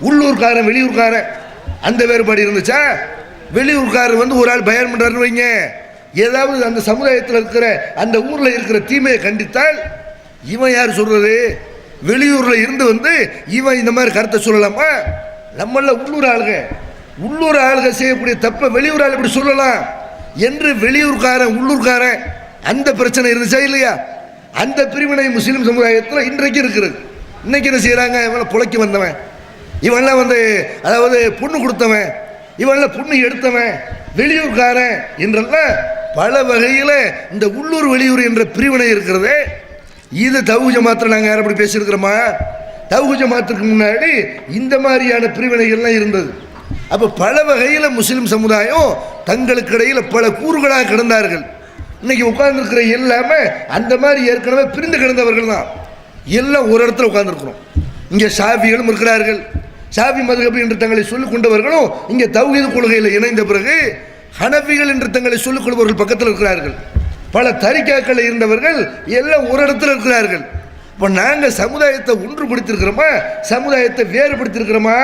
உள்ளூர்காரன் வெளியூர்காரன். அந்த வேறுபாடு இருந்துச்சா? வெளியூர்காரர் வந்து ஒரு ஆள் பயன் பண்ணுறாருன்னு வைங்க. ஏதாவது அந்த சமுதாயத்தில் இருக்கிற அந்த ஊரில் இருக்கிற தீமையை கண்டித்தால் இவன் யார் சொல்கிறது வெளியூரில் இருந்து வந்து இவன் இந்த மாதிரி கருத்தை சொல்லலாமா? நம்மள உள்ளூர் ஆளுங்க. உள்ளூர் ஆளுக செய்யக்கூடிய தப்பை வெளியூர் ஆள் இப்படி சொல்லலாம்? என்று வெளியூர்காரன் உள்ளூர்காரன் அந்த பிரச்சனை இருந்துச்சா இல்லையா? அந்த பிரிவினை முஸ்லீம் சமுதாயத்தில் இன்றைக்கு இருக்கிறது. இன்னைக்கு என்ன செய்கிறாங்க இவனை புழைக்க வந்தவன். இவன்லாம் வந்து அதாவது பொண்ணு கொடுத்தவன் இவன்லாம் பொண்ணு எடுத்தவன் வெளியூர்காரன் என்றெல்லாம் பல வகையில் இந்த உள்ளூர் வெளியூர் என்ற பிரிவினை இருக்கிறதே. இது தவுஜ மாத்திரம் நாங்கள் யாரும் அப்படி பேசியிருக்கிறோமா? தவுஜ மாத்திரக்கு முன்னாடி இந்த மாதிரியான பிரிவினைகள்லாம் இருந்தது. அப்போ பல வகையில் முஸ்லீம் சமுதாயம் தங்களுக்கு இடையில் பல கூறுகளாக கிடந்தார்கள். இன்னைக்கு உட்கார்ந்துருக்கிற எல்லாமே அந்த மாதிரி ஏற்கனவே பிரிந்து கிடந்தவர்கள் தான். எல்லாம் ஒரு இடத்துல உட்காந்துருக்குறோம் இங்கே சாஃபிகளும் இருக்கிறார்கள். ஷாஃபி மதுகபி என்று தங்களை சொல்லிக் கொண்டவர்களும் இங்கே தௌஹீது கொள்கையில் இணைந்த பிறகு ஹனபிகள் என்று தங்களை சொல்லிக் கொள்பவர்கள் பக்கத்தில் இருக்கிறார்கள். பல தரிக்காக்கள் இருந்தவர்கள் எல்லாம் ஒரு இடத்துல இருக்கிறார்கள். இப்போ நாங்கள் சமுதாயத்தை ஒன்றுபடுத்திருக்கிறோமா சமுதாயத்தை வேறுபடுத்தியிருக்கிறோமா?